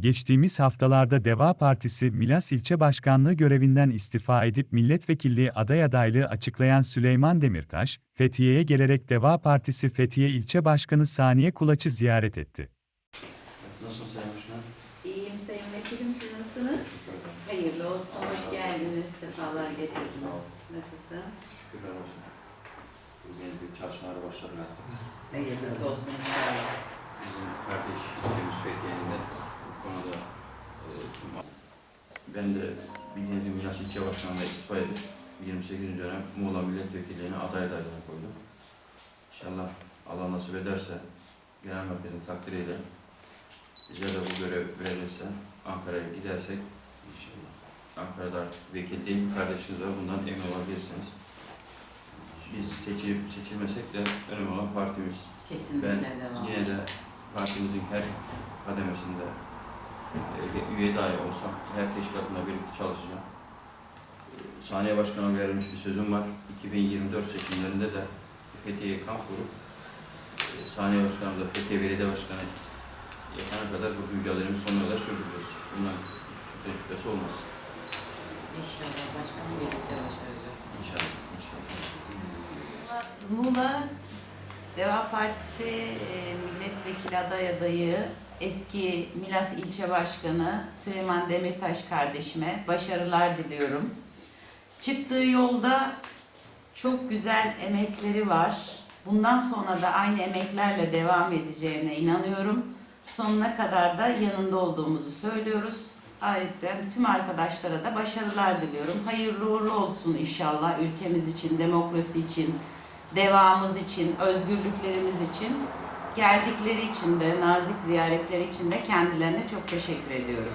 Geçtiğimiz haftalarda Deva Partisi Milas İlçe Başkanlığı görevinden istifa edip milletvekilliği aday adaylığı açıklayan Süleyman Demirtaş, Fethiye'ye gelerek Deva Partisi Fethiye İlçe Başkanı Saniye Kulaç'ı ziyaret etti. Başkan? İyiyim Sayın Vekilim, siz nasılsınız? Hayırlı olsun, hoş geldiniz, sefalar getirdiniz. Nasılsın? Şükürler olsun. Bugün bir çalışmalara başladılar. Hayırlısı olsun inşallah. Ben de bildiğiniz gibi İlçe Başkanı'na istifa edip 28. dönem Muğla Milletvekilliğine aday adaylığına koydum. İnşallah Allah nasip ederse genel merkezin takdiriyle bize de bu görev verilirse Ankara'ya gidersek inşallah Ankara'da vekil değil kardeşiniz var bundan emin olabilirsiniz. Biz seçilip seçilmesek de önemli olan partimiz. Kesinlikle devam. Yine de partimizin her kademesinde üye dahi olsam her teşkilatında birlikte çalışacağım. E, Saniye Başkanı'na verilmiş bir sözüm var. 2024 seçimlerinde de Fethiye'ye kamp kurup e, Saniye Başkanı da Fethiye Belediye Başkanı yapana kadar bu mücadelemizi sonuna kadar sürdüreceğiz. Bundan şüphe şüphesi olmaz. İnşallah başkanım birlikte başaracağız. İnşallah. İnşallah. Muğla Deva Partisi e, milletvekili aday adayı eski Milas İlçe Başkanı Süleyman Demirtaş kardeşime başarılar diliyorum. Çıktığı yolda çok güzel emekleri var. Bundan sonra da aynı emeklerle devam edeceğine inanıyorum. Sonuna kadar da yanında olduğumuzu söylüyoruz. Ayrıca tüm arkadaşlara da başarılar diliyorum. Hayırlı uğurlu olsun inşallah ülkemiz için, demokrasi için, devamımız için, özgürlüklerimiz için, geldikleri için de, nazik ziyaretleri için de kendilerine çok teşekkür ediyorum.